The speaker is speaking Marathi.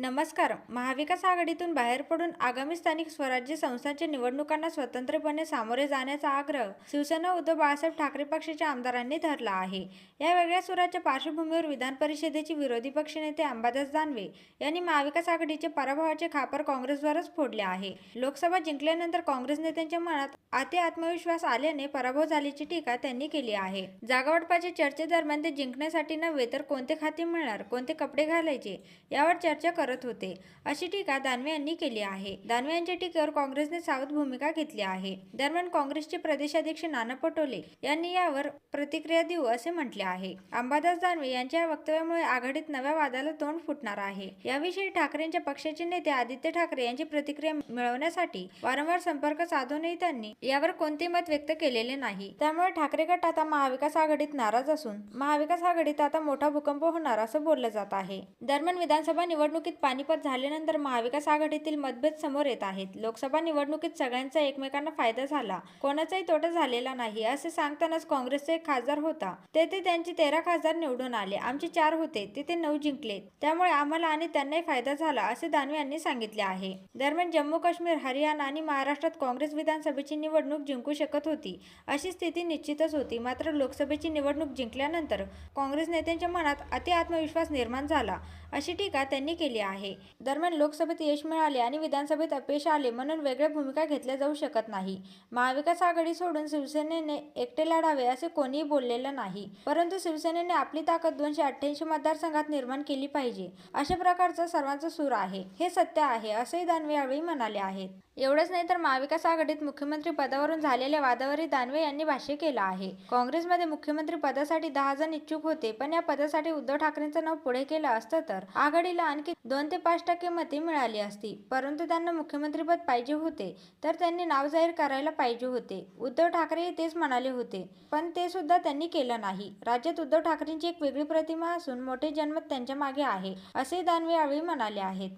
नमस्कार. महाविकास आघाडीतून बाहेर पडून आगामी स्थानिक स्वराज्य संस्थांच्या निवडणुकांना स्वतंत्रपणे सामोरे जाण्याचा आग्रह शिवसेना उद्धव बाळासाहेब ठाकरे पक्षाच्या आमदारांनी धरला आहे. या वेगळ्या स्वराच्या पार्श्वभूमीवर विधान परिषदेचे विरोधी पक्षनेते अंबादास दानवे यांनी महाविकास आघाडीचे पराभवाचे खापर काँग्रेसवरच फोडले आहे. लोकसभा जिंकल्यानंतर काँग्रेस नेत्यांच्या मनात अति आत्मविश्वास आल्याने पराभव झाल्याची टीका त्यांनी केली आहे. जागावाटपाच्या चर्चेदरम्यान ते जिंकण्यासाठी नव्हे तर कोणते खाते मिळणार कोणते कपडे घालायचे यावर चर्चा करत होते. अशी टीका दानवे यांनी केली आहे. दानवे यांच्या टीकेवर काँग्रेसने सावध भूमिका घेतली आहे. दरम्यान काँग्रेसचे प्रदेशाध्यक्ष नाना पटोले यांनी यावर प्रतिक्रिया देऊ असे म्हटले आहे. अंबादास दानवे यांच्या या वक्तव्यामुळे आघाडीत नव्या वादाला तोंड फुटणार आहे. याविषयी ठाकरेंच्या पक्षाचे नेते आदित्य ठाकरे यांची प्रतिक्रिया मिळवण्यासाठी वारंवार संपर्क साधूनही त्यांनी यावर कोणते मत व्यक्त केलेले नाही. त्यामुळे ठाकरे गट आता महाविकास आघाडीत नाराज असून महाविकास आघाडीत आता मोठा भूकंप होणार असं बोललं जात आहे. दरम्यान विधानसभा निवडणुकीत पानिपत झाल्यानंतर महाविकास आघाडीतील मतभेद समोर येत आहेत. लोकसभा निवडणुकीत सगळ्यांचा एकमेकांना फायदा झाला. कोणाचाही तोटा झालेला नाही असे सांगतानाच काँग्रेसचा एक खासदार होता. तेथे त्यांचे तेरा खासदार निवडून आले. आमचे चार होते. तिथे नऊ जिंकले. त्यामुळे आम्हाला आणि त्यांनाही फायदा झाला असे दानवे यांनी सांगितले आहे. दरम्यान जम्मू काश्मीर हरियाणा आणि महाराष्ट्रात काँग्रेस विधानसभेची निवडणूक जिंकू शकत होती अशी स्थिती निश्चितच होती. मात्र लोकसभेची निवडणूक जिंकल्यानंतर काँग्रेस नेत्यांच्या मनात अति आत्मविश्वास निर्माण झाला. अशी टीका त्यांनी केली आहे. दरम्यान लोकसभेत यश मिळाले आणि विधानसभेत अपयश आले म्हणून वेगळ्या भूमिका घेतल्या जाऊ शकत नाही. महाविकास आघाडी सोडून शिवसेनेने एकटे लढावे असे कोणीही बोललेलं नाही. परंतु शिवसेनेने आपली ताकद दोनशे अठ्ठ्याऐंशी मतदारसंघात निर्माण केली पाहिजे. अशा प्रकारचा सर्वांचा सूर आहे. हे सत्य आहे असेही दानवे यावेळी म्हणाले आहेत. एवढंच नाही तर महाविकास आघाडीत मुख्यमंत्री पदावरून झालेल्या वादावरही दानवे यांनी भाष्य केलं आहे. काँग्रेसमध्ये मुख्यमंत्री पदासाठी दहा जण इच्छुक होते पण या पदासाठी उद्धव ठाकरेंचं नाव पुढे केलं असतं तर आघाडीला आणखी दोन ते पाच टक्के मते मिळाली असती. परंतु त्यांना मुख्यमंत्रीपद पाहिजे होते तर त्यांनी नाव जाहीर करायला पाहिजे होते. उद्धव ठाकरे तेच म्हणाले होते पण ते सुद्धा त्यांनी केलं नाही. राज्यात उद्धव ठाकरेंची एक वेगळी प्रतिमा असून मोठे जनमत त्यांच्या मागे आहे असे दानवे यावेळी म्हणाले आहेत.